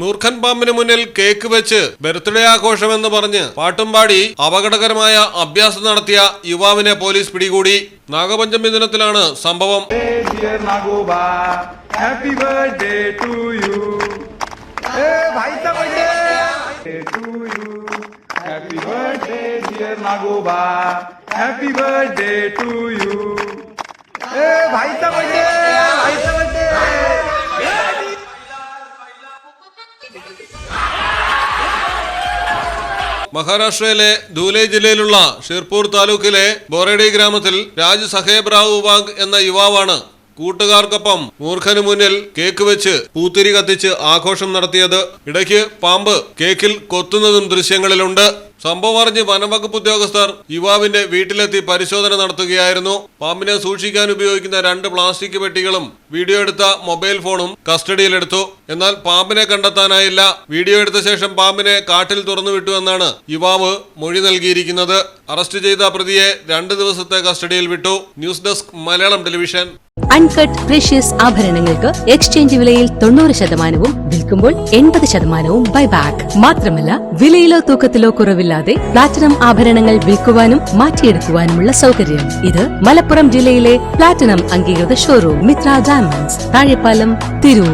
മൂർഖൻ പാമ്പിന് മുന്നിൽ കേക്ക് വെച്ച് ബർത്ത്ഡേ ആഘോഷമെന്ന് പറഞ്ഞ് പാട്ടും പാടി അപകടകരമായ അഭ്യാസം നടത്തിയ യുവാവിനെ പോലീസ് പിടികൂടി. നാഗപഞ്ചമി ദിനത്തിലാണ് സംഭവം. Dear Nagoba, happy birthday മഹാരാഷ്ട്രയിലെ ധൂലെ ജില്ലയിലുള്ള ഷിർപൂർ താലൂക്കിലെ ബോറേഡി ഗ്രാമത്തിൽ രാജ് സഹേബ് റാവു എന്ന യുവാവാണ് കൂട്ടുകാർക്കൊപ്പം മൂർഖന് മുന്നിൽ കേക്ക് വെച്ച് പൂത്തിരി കത്തിച്ച് ആഘോഷം നടത്തിയത്. ഇടയ്ക്ക് പാമ്പ് കേക്കിൽ കൊത്തുന്നതും ദൃശ്യങ്ങളിലുണ്ട്. സംഭവം അറിഞ്ഞ് വനംവകുപ്പ് ഉദ്യോഗസ്ഥർ യുവാവിന്റെ വീട്ടിലെത്തി പരിശോധന നടത്തുകയായിരുന്നു. പാമ്പിനെ സൂക്ഷിക്കാൻ ഉപയോഗിക്കുന്ന രണ്ട് പ്ലാസ്റ്റിക് പെട്ടികളും വീഡിയോ എടുത്ത മൊബൈൽ ഫോണും കസ്റ്റഡിയിലെടുത്തു. എന്നാൽ പാമ്പിനെ കണ്ടെത്താനായില്ല. വീഡിയോ എടുത്ത ശേഷം പാമ്പിനെ കാട്ടിൽ തുറന്നുവിട്ടു എന്നാണ് യുവാവ് മൊഴി നൽകിയിരിക്കുന്നത്. അറസ്റ്റ് ചെയ്ത പ്രതിയെ രണ്ട് ദിവസത്തെ കസ്റ്റഡിയിൽ വിട്ടു. News desk Malayalam television. Uncut precious ആഭരണങ്ങൾക്ക് exchange വിലയിൽ തൊണ്ണൂറ് ശതമാനവും വിൽക്കുമ്പോൾ എൺപത് ശതമാനവും ബൈബാക്ക് മാത്രമല്ല വിലയിലോ തൂക്കത്തിലോ കുറവില്ലാതെ പ്ലാറ്റിനം ആഭരണങ്ങൾ വിൽക്കുവാനും മാറ്റിയെടുക്കുവാനുമുള്ള സൗകര്യം. ഇത് മലപ്പുറം ജില്ലയിലെ പ്ലാറ്റിനം അംഗീകൃത ഷോറൂം മിത്ര ഡയമണ്ട്സ് താഴെപ്പാലം തിരൂർ.